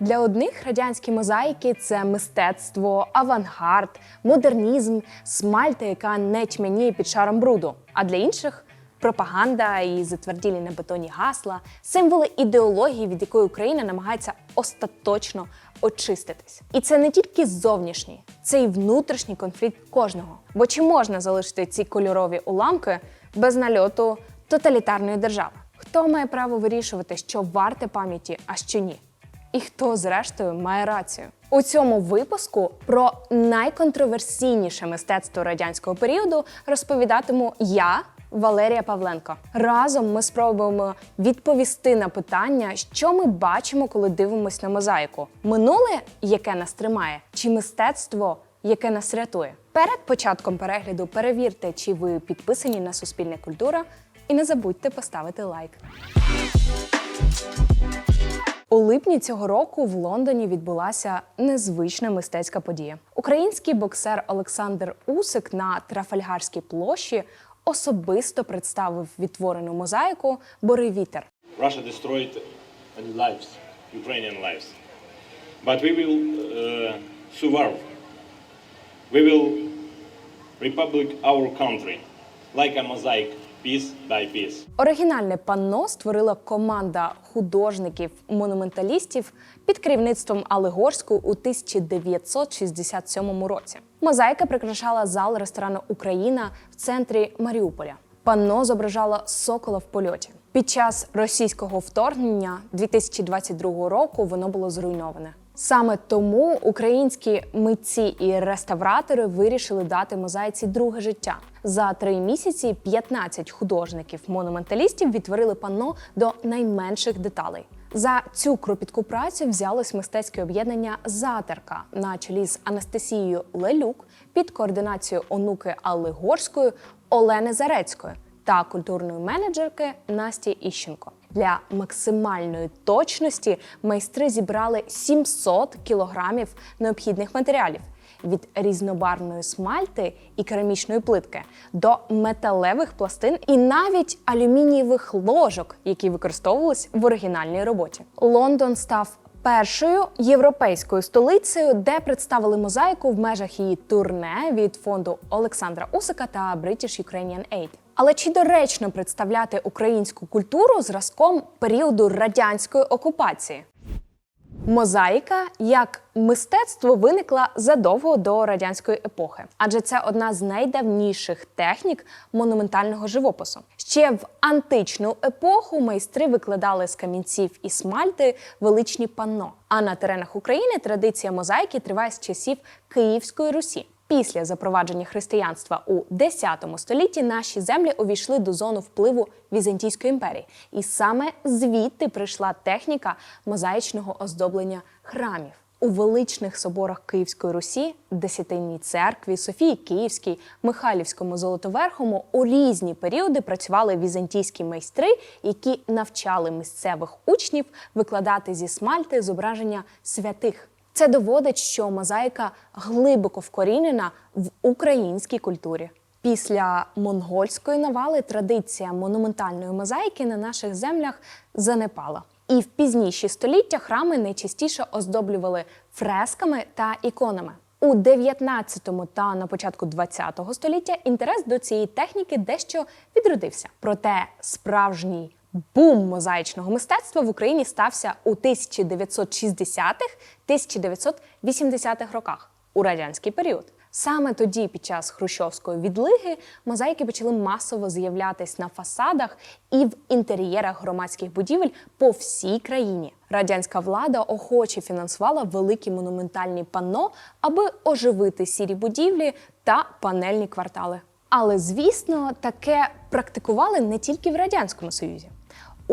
Для одних радянські мозаїки це мистецтво, авангард, модернізм, смальта, яка не тьмяніє під шаром бруду. А для інших пропаганда і затверділі на бетоні гасла, символи ідеології, від якої Україна намагається остаточно очиститись. І це не тільки зовнішній, це і внутрішній конфлікт кожного. Бо чи можна залишити ці кольорові уламки без нальоту тоталітарної держави? Хто має право вирішувати, що варте пам'яті, а що ні? І хто, зрештою, має рацію? У цьому випуску про найконтроверсійніше мистецтво радянського періоду розповідатиму я, Валерія Павленко. Разом ми спробуємо відповісти на питання, що ми бачимо, коли дивимось на мозаїку: минуле, яке нас тримає, чи мистецтво, яке нас рятує. Перед початком перегляду перевірте, чи ви підписані на Суспільне культура, і не забудьте поставити лайк. У липні цього року в Лондоні відбулася незвична мистецька подія. Український боксер Олександр Усик на Трафальгарській площі особисто представив відтворену мозаїку Бори вітер. Russia destroyed lives, Ukrainian lives. But we will uh, survive. We will republic our country, like a mosaic, piece by piece. Оригінальне панно створила команда художників-монументалістів під керівництвом Алли Горської у 1967 році. Мозаїка прикрашала зал ресторану Україна в центрі Маріуполя. Панно зображало сокола в польоті. Під час російського вторгнення 2022 року воно було зруйноване. Саме тому українські митці і реставратори вирішили дати мозаїці друге життя. За три місяці 15 художників-монументалістів відтворили панно до найменших деталей. За цю кропітку працю взялось мистецьке об'єднання Затерка на чолі з Анастасією Лелюк під координацією онуки Алли Горської, Олени Зарецької та культурної менеджерки Насті Іщенко. Для максимальної точності майстри зібрали 700 кілограмів необхідних матеріалів від різнобарвної смальти і керамічної плитки до металевих пластин і навіть алюмінієвих ложок, які використовувались в оригінальній роботі. Лондон став першою європейською столицею, де представили мозаїку в межах її турне від фонду Олександра Усика та British Ukrainian Aid. Але чи доречно представляти українську культуру зразком періоду радянської окупації? Мозаїка як мистецтво виникла задовго до радянської епохи, адже це одна з найдавніших технік монументального живопису. Ще в античну епоху майстри викладали з камінців і смальти величні панно. А на теренах України традиція мозаїки триває з часів Київської Русі. Після запровадження християнства у X столітті наші землі увійшли до зону впливу Візантійської імперії, і саме звідти прийшла техніка мозаїчного оздоблення храмів. У величних соборах Київської Русі, Десятинній церкві, Софії Київській, Михайлівському Золотоверхому у різні періоди працювали візантійські майстри, які навчали місцевих учнів викладати зі смальти зображення святих. Це доводить, що мозаїка глибоко вкорінена в українській культурі. Після монгольської навали традиція монументальної мозаїки на наших землях занепала. І в пізніші століття храми найчастіше оздоблювали фресками та іконами. У 19 та на початку 20 століття інтерес до цієї техніки дещо відродився. Проте справжній бум мозаїчного мистецтва в Україні стався у 1960-х-1980-х роках у радянський період. Саме тоді, під час хрущовської відлиги, мозаїки почали масово з'являтись на фасадах і в інтер'єрах громадських будівель по всій країні. Радянська влада охоче фінансувала великі монументальні панно, аби оживити сірі будівлі та панельні квартали. Але звісно, таке практикували не тільки в радянському союзі.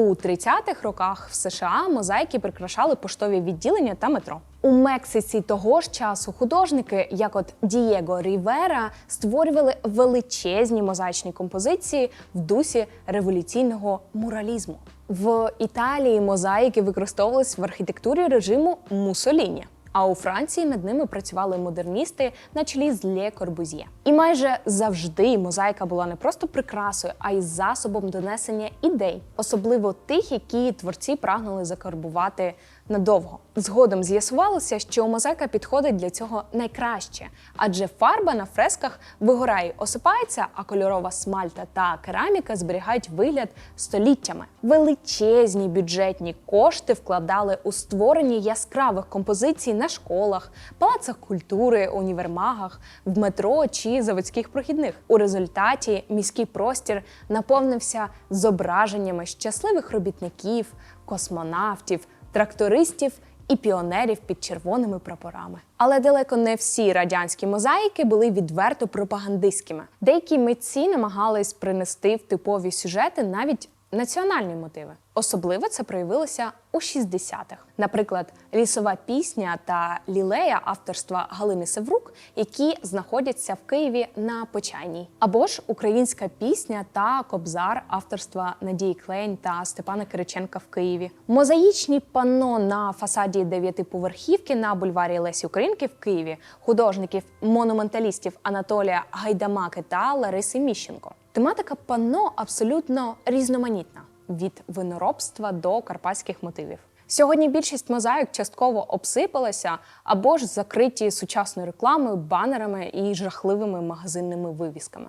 У 30-х роках в США мозаїки прикрашали поштові відділення та метро. У Мексиці того ж часу художники, як от Дієго Рівера, створювали величезні мозаїчні композиції в дусі революційного муралізму. В Італії мозаїки використовувались в архітектурі режиму Мусоліні. А у Франції над ними працювали модерністи на чолі з Лє Корбузьє. І майже завжди мозаїка була не просто прикрасою, а й засобом донесення ідей, особливо тих, які творці прагнули закарбувати надовго. Згодом з'ясувалося, що мозаїка підходить для цього найкраще, адже фарба на фресках вигорає, осипається, а кольорова смальта та кераміка зберігають вигляд століттями. Величезні бюджетні кошти вкладали у створення яскравих композицій на школах, палацах культури, універмагах, в метро чи заводських прохідних. У результаті міський простір наповнився зображеннями щасливих робітників, космонавтів, трактористів і піонерів під червоними прапорами. Але далеко не всі радянські мозаїки були відверто пропагандистськими. Деякі митці намагались принести в типові сюжети навіть національні мотиви. Особливо це проявилося у 60-х. Наприклад, лісова пісня та лілея авторства Галини Севрук, які знаходяться в Києві на Почайній, або ж українська пісня та кобзар авторства Надії Клейн та Степана Кириченка в Києві. Мозаїчні панно на фасаді дев'ятиповерхівки на бульварі Лесі Українки в Києві, художників монументалістів Анатолія Гайдамаки та Лариси Міщенко. Тематика панно абсолютно різноманітна від виноробства до карпатських мотивів. Сьогодні більшість мозаїк частково обсипалася або ж закриті сучасною рекламою, банерами і жахливими магазинними вивісками.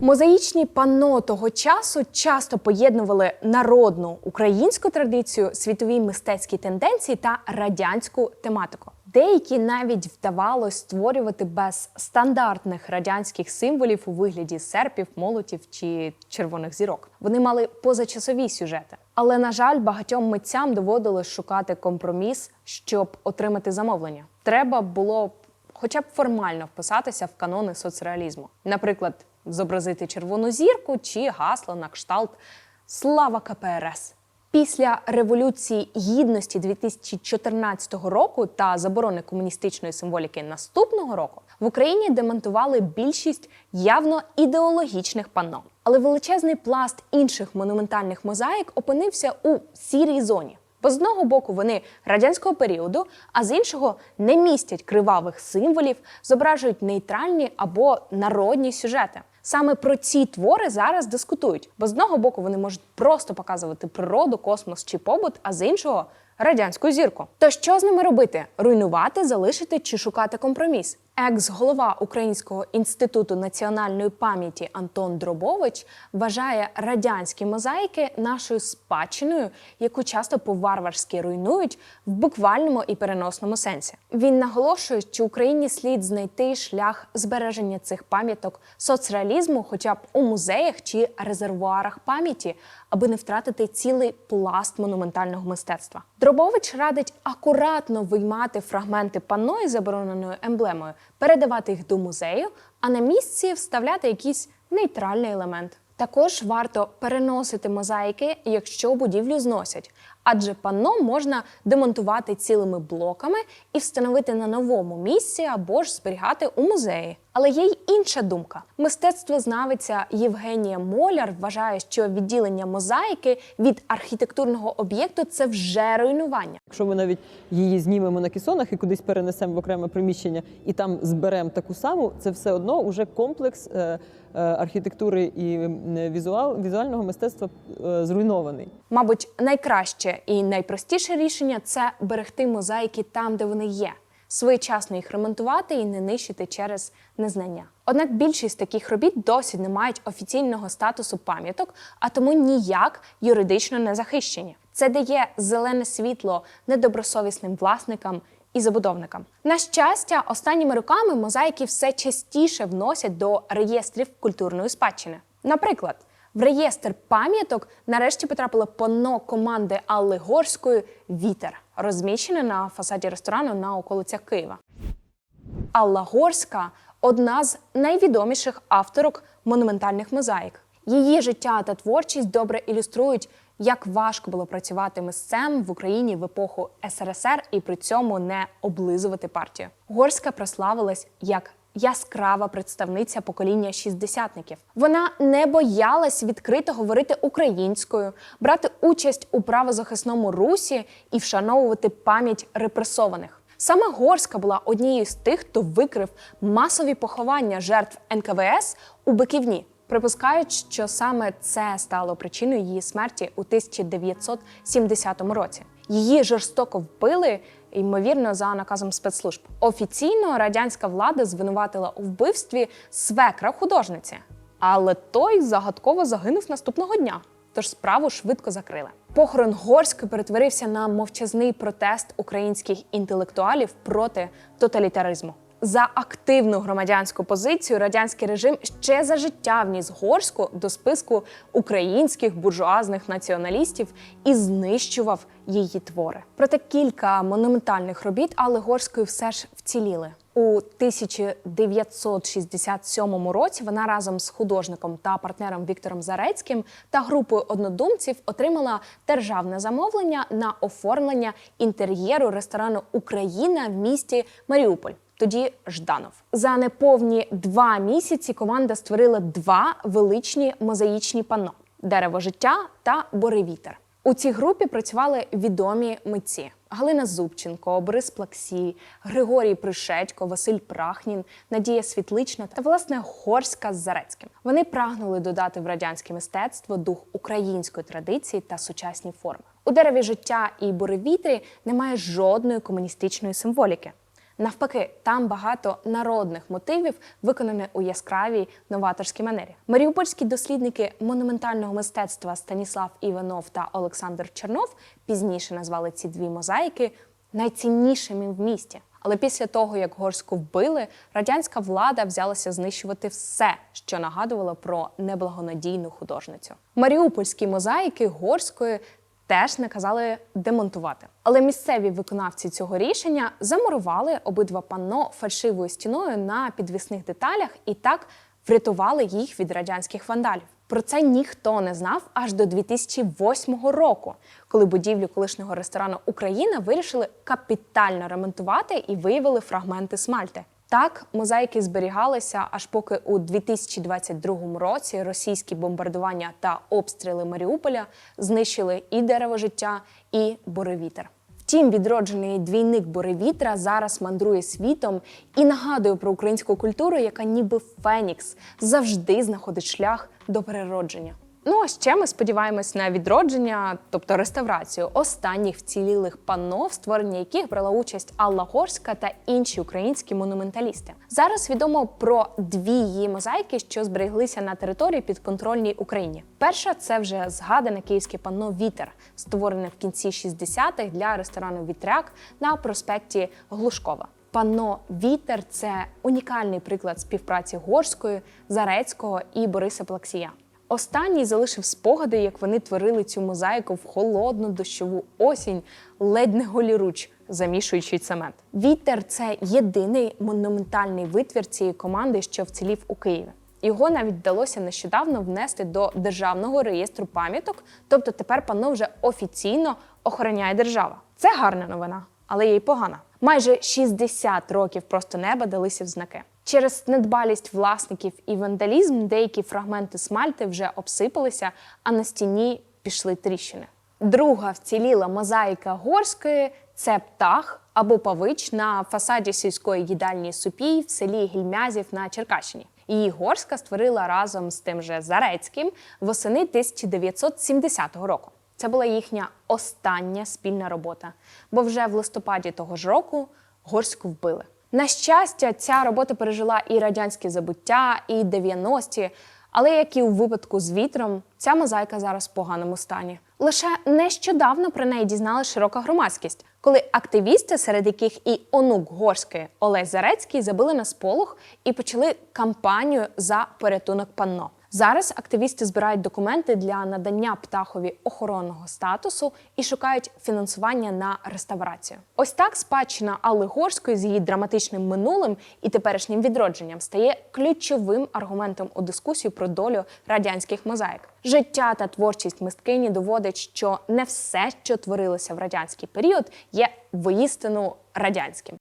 Мозаїчні панно того часу часто поєднували народну українську традицію, світові мистецькі тенденції та радянську тематику. Деякі навіть вдавалось створювати без стандартних радянських символів у вигляді серпів, молотів чи червоних зірок. Вони мали позачасові сюжети. Але на жаль, багатьом митцям доводилось шукати компроміс, щоб отримати замовлення. Треба було хоча б формально вписатися в канони соцреалізму. Наприклад, зобразити червону зірку чи гасло на кшталт Слава КПРС. Після революції гідності 2014 року та заборони комуністичної символіки наступного року в Україні демонтували більшість явно ідеологічних панно. Але величезний пласт інших монументальних мозаїк опинився у сірій зоні. Бо з одного боку вони радянського періоду, а з іншого не містять кривавих символів, зображують нейтральні або народні сюжети. Саме про ці твори зараз дискутують, бо з одного боку вони можуть просто показувати природу, космос чи побут, а з іншого радянську зірку. То що з ними робити? Руйнувати, залишити чи шукати компроміс? Екс-голова Українського інституту національної пам'яті Антон Дробович вважає радянські мозаїки нашою спадщиною, яку часто по-варварськи руйнують в буквальному і переносному сенсі. Він наголошує, що Україні слід знайти шлях збереження цих пам'яток соцреалізму, хоча б у музеях чи резервуарах пам'яті, аби не втратити цілий пласт монументального мистецтва. Дробович радить акуратно виймати фрагменти панно із забороненою емблемою, передавати їх до музею, а на місці вставляти якийсь нейтральний елемент. Також варто переносити мозаїки, якщо будівлю зносять, адже панно можна демонтувати цілими блоками і встановити на новому місці або ж зберігати у музеї. Але є й інша думка. Мистецтвознавиця Євгенія Моляр вважає, що відділення мозаїки від архітектурного об'єкту це вже руйнування. Якщо ми навіть її знімемо на кесонах і кудись перенесемо в окреме приміщення, і там зберемо таку саму, це все одно уже комплекс е, е, архітектури і візуал, візуального мистецтва е, зруйнований. Мабуть, найкраще і найпростіше рішення це берегти мозаїки там, де вони є, своєчасно їх ремонтувати і не нищити через незнання. Однак більшість таких робіт досі не мають офіційного статусу пам'яток, а тому ніяк юридично не захищені. Це дає зелене світло недобросовісним власникам і забудовникам. На щастя, останніми роками мозаїки все частіше вносять до реєстрів культурної спадщини. Наприклад, в реєстр пам'яток нарешті потрапило панно команди Алли Горської Вітер, розміщене на фасаді ресторану на околицях Києва. Алла Горська одна з найвідоміших авторок монументальних мозаїк. Її життя та творчість добре ілюструють, як важко було працювати мисцем в Україні в епоху СРСР і при цьому не облизувати партію. Горська прославилась як яскрава представниця покоління шістдесятників. Вона не боялась відкрито говорити українською, брати участь у правозахисному русі і вшановувати пам'ять репресованих. Саме Горська була однією з тих, хто викрив масові поховання жертв НКВС у Биківні. Припускають, що саме це стало причиною її смерті у 1970 році. Її жорстоко вбили, ймовірно, за наказом спецслужб. Офіційно радянська влада звинуватила у вбивстві свекра художниці, але той загадково загинув наступного дня. Тож справу швидко закрили. Похорон Горськ перетворився на мовчазний протест українських інтелектуалів проти тоталітаризму. За активну громадянську позицію радянський режим ще за життя вніс Горську до списку українських буржуазних націоналістів і знищував її твори. Проте кілька монументальних робіт Алли Горської все ж вціліли. У 1967 році вона разом з художником та партнером Віктором Зарецьким та групою однодумців отримала державне замовлення на оформлення інтер'єру ресторану Україна в місті Маріуполь. Тоді Жданов за неповні два місяці команда створила два величні мозаїчні панно дерево життя та Боревітер. У цій групі працювали відомі митці: Галина Зубченко, Борис Плаксій, Григорій Пришедько, Василь Прахнін, Надія Світлична та власне Горська з Зарецьким. Вони прагнули додати в радянське мистецтво дух української традиції та сучасні форми. У дереві життя і буревітрі немає жодної комуністичної символіки. Навпаки, там багато народних мотивів, виконані у яскравій новаторській манері. Маріупольські дослідники монументального мистецтва Станіслав Іванов та Олександр Чернов пізніше назвали ці дві мозаїки найціннішими в місті. Але після того, як горську вбили, радянська влада взялася знищувати все, що нагадувало про неблагонадійну художницю. Маріупольські мозаїки горської теж наказали демонтувати. Але місцеві виконавці цього рішення замурували обидва панно фальшивою стіною на підвісних деталях і так врятували їх від радянських вандалів. Про це ніхто не знав аж до 2008 року, коли будівлю колишнього ресторану Україна вирішили капітально ремонтувати і виявили фрагменти смальти. Так, мозаїки зберігалися, аж поки у 2022 році російські бомбардування та обстріли Маріуполя знищили і дерево життя, і боревітер. Втім, відроджений двійник Боревітра зараз мандрує світом і нагадує про українську культуру, яка ніби Фенікс завжди знаходить шлях до переродження. Ну а ще ми сподіваємось на відродження, тобто реставрацію останніх вцілілих панно, в створенні яких брала участь Алла Горська та інші українські монументалісти. Зараз відомо про дві її мозаїки, що збереглися на території підконтрольній Україні. Перша це вже згадане київське панно Вітер, створене в кінці 60-х для ресторану Вітряк на проспекті Глушкова. Панно Вітер це унікальний приклад співпраці Горської, Зарецького і Бориса Плаксія. Останній залишив спогади, як вони творили цю мозаїку в холодну дощову осінь, ледь не голіруч, замішуючи цемент. Вітер це єдиний монументальний витвір цієї команди, що вцілів у Києві. Його навіть вдалося нещодавно внести до державного реєстру пам'яток, тобто тепер панно вже офіційно охороняє держава. Це гарна новина, але є й погана. Майже 60 років просто неба далися в знаки. Через недбалість власників і вандалізм деякі фрагменти смальти вже обсипалися, а на стіні пішли тріщини. Друга вціліла мозаїка горської це птах або павич на фасаді сільської їдальні Супій в селі Гільмязів на Черкащині. Її горська створила разом з тим же Зарецьким восени 1970 року. Це була їхня остання спільна робота, бо вже в листопаді того ж року горську вбили. На щастя, ця робота пережила і радянське забуття, і 90-ті, але як і у випадку з вітром, ця мозаїка зараз в поганому стані. Лише нещодавно про неї дізнала широка громадськість, коли активісти, серед яких і онук горський Олесь Зарецький, забили на сполох і почали кампанію за порятунок панно. Зараз активісти збирають документи для надання птахові охоронного статусу і шукають фінансування на реставрацію. Ось так спадщина Алли Горської з її драматичним минулим і теперішнім відродженням стає ключовим аргументом у дискусії про долю радянських мозаїк. Життя та творчість мисткині доводить, що не все, що творилося в радянський період, є воїстину радянським.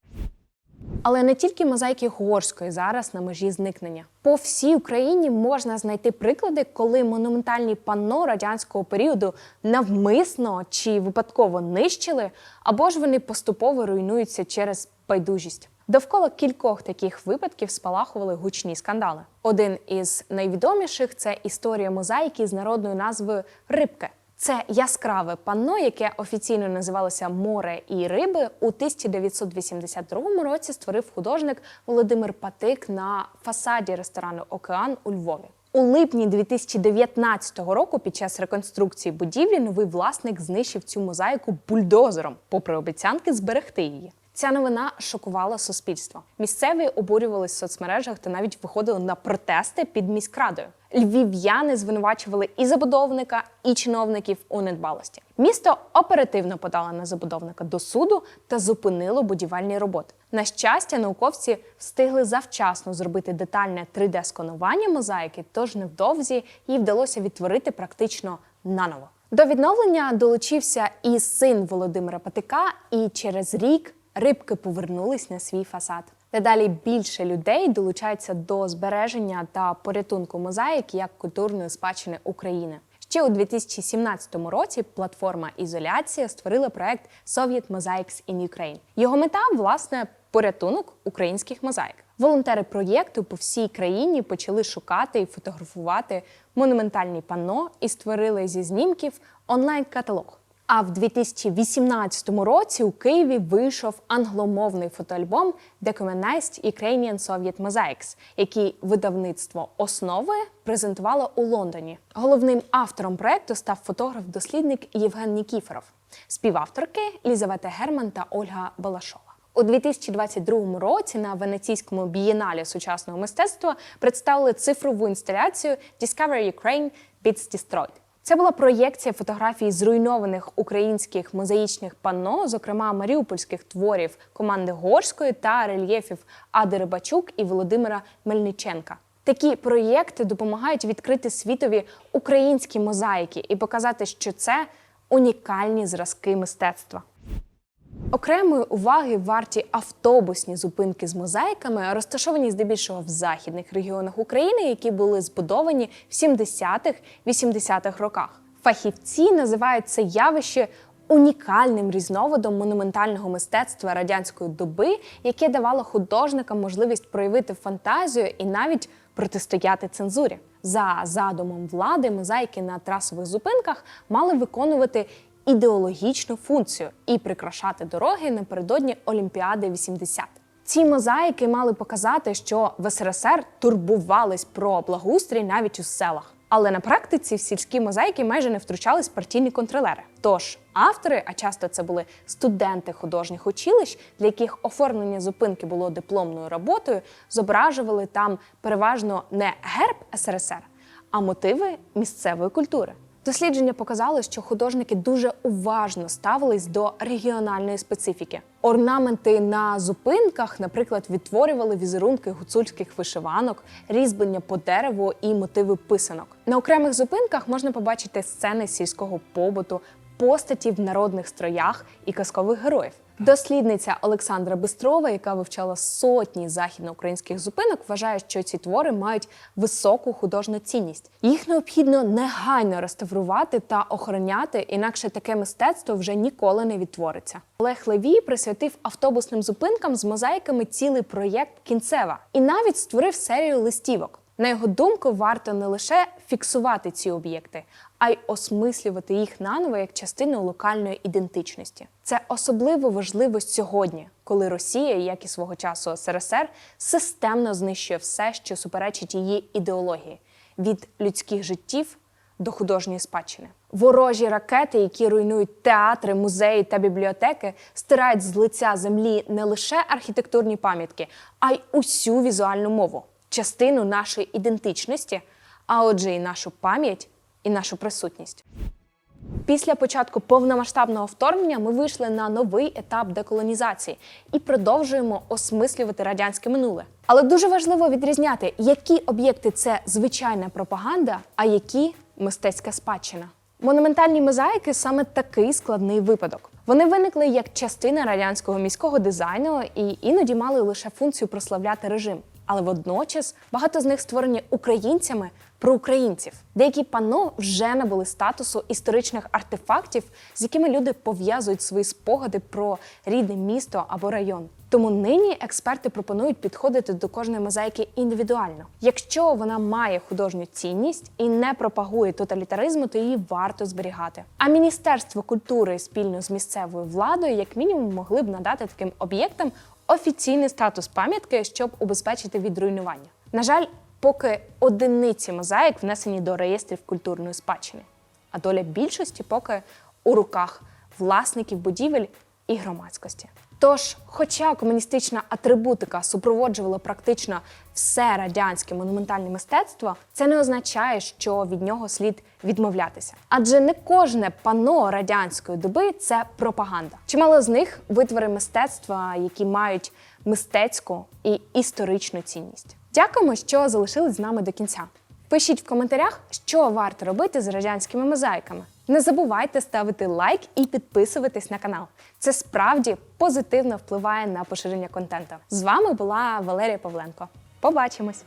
Але не тільки мозаїки Горської зараз на межі зникнення. По всій Україні можна знайти приклади, коли монументальні панно радянського періоду навмисно чи випадково нищили, або ж вони поступово руйнуються через байдужість. Довкола кількох таких випадків спалахували гучні скандали. Один із найвідоміших це історія мозаїки з народною назвою Рибки. Це яскраве панно, яке офіційно називалося Море і риби. У 1982 році створив художник Володимир Патик на фасаді ресторану Океан у Львові. У липні 2019 року, під час реконструкції будівлі, новий власник знищив цю мозаїку бульдозером, попри обіцянки зберегти її. Ця новина шокувала суспільство. Місцеві обурювались в соцмережах та навіть виходили на протести під міськрадою. Львів'яни звинувачували і забудовника, і чиновників у недбалості. Місто оперативно подало на забудовника до суду та зупинило будівельні роботи. На щастя, науковці встигли завчасно зробити детальне 3D-сканування мозаїки, тож невдовзі їй вдалося відтворити практично наново. До відновлення долучився і син Володимира Патика, і через рік рибки повернулись на свій фасад. Дедалі більше людей долучаються до збереження та порятунку мозаїк як культурної спадщини України. Ще у 2017 році платформа Ізоляція створила проект Soviet Mosaics in Ukraine. Його мета власне порятунок українських мозаїк. Волонтери проєкту по всій країні почали шукати і фотографувати монументальні панно і створили зі знімків онлайн-каталог. А в 2018 році у Києві вийшов англомовний фотоальбом Decolonized Ukrainian Soviet Mosaics, який видавництво основи презентувало у Лондоні. Головним автором проекту став фотограф-дослідник Євген Нікіфоров, співавторки Лізавета Герман та Ольга Балашова. У 2022 році на Венеційському бієналі сучасного мистецтва представили цифрову інсталяцію Discover Ukraine Beats Destroyed. Це була проєкція фотографій зруйнованих українських мозаїчних панно, зокрема маріупольських творів команди Горської та рельєфів Ади Рибачук і Володимира Мельниченка. Такі проєкти допомагають відкрити світові українські мозаїки і показати, що це унікальні зразки мистецтва. Окремої уваги варті автобусні зупинки з мозаїками, розташовані здебільшого в західних регіонах України, які були збудовані в 70-х-80-х роках. Фахівці називають це явище унікальним різновидом монументального мистецтва радянської доби, яке давало художникам можливість проявити фантазію і навіть протистояти цензурі. За задумом влади, мозаїки на трасових зупинках мали виконувати ідеологічну функцію і прикрашати дороги напередодні Олімпіади 80. Ці мозаїки мали показати, що в СРСР турбувались про благоустрій навіть у селах. Але на практиці в сільські мозаїки майже не втручались партійні контролери. Тож автори, а часто це були студенти художніх училищ, для яких оформлення зупинки було дипломною роботою, зображували там переважно не герб СРСР, а мотиви місцевої культури. Дослідження показало, що художники дуже уважно ставились до регіональної специфіки. Орнаменти на зупинках, наприклад, відтворювали візерунки гуцульських вишиванок, різьблення по дереву і мотиви писанок. На окремих зупинках можна побачити сцени сільського побуту, постаті в народних строях і казкових героїв. Дослідниця Олександра Бистрова, яка вивчала сотні західноукраїнських зупинок, вважає, що ці твори мають високу художню цінність. Їх необхідно негайно реставрувати та охороняти, інакше таке мистецтво вже ніколи не відтвориться. Олег Левій присвятив автобусним зупинкам з мозаїками цілий проєкт Кінцева і навіть створив серію листівок. На його думку, варто не лише фіксувати ці об'єкти, а й осмислювати їх наново як частину локальної ідентичності. Це особливо важливо сьогодні, коли Росія, як і свого часу СРСР, системно знищує все, що суперечить її ідеології від людських життів до художньої спадщини. Ворожі ракети, які руйнують театри, музеї та бібліотеки, стирають з лиця землі не лише архітектурні пам'ятки, а й усю візуальну мову, частину нашої ідентичності, а отже, і нашу пам'ять, і нашу присутність. Після початку повномасштабного вторгнення ми вийшли на новий етап деколонізації і продовжуємо осмислювати радянське минуле. Але дуже важливо відрізняти, які об'єкти це звичайна пропаганда, а які мистецька спадщина. Монументальні мозаїки саме такий складний випадок. Вони виникли як частина радянського міського дизайну і іноді мали лише функцію прославляти режим. але водночас багато з них створені українцями про українців. Деякі панно вже набули статусу історичних артефактів, з якими люди пов'язують свої спогади про рідне місто або район. Тому нині експерти пропонують підходити до кожної мозаїки індивідуально. Якщо вона має художню цінність і не пропагує тоталітаризму, то її варто зберігати. А Міністерство культури спільно з місцевою владою, як мінімум, могли б надати таким об'єктам офіційний статус пам'ятки, щоб убезпечити від руйнування. На жаль, поки одиниці мозаїк внесені до реєстрів культурної спадщини, а доля більшості поки у руках власників будівель і громадськості. Тож, хоча комуністична атрибутика супроводжувала практично все радянське монументальне мистецтво, це не означає, що від нього слід відмовлятися. Адже не кожне пано радянської доби це пропаганда. Чимало з них витвори мистецтва, які мають мистецьку і історичну цінність. Дякуємо, що залишились з нами до кінця. Пишіть в коментарях, що варто робити з радянськими мозаїками. Не забувайте ставити лайк і підписуватись на канал. Це справді позитивно впливає на поширення контенту. З вами була Валерія Павленко. Побачимось!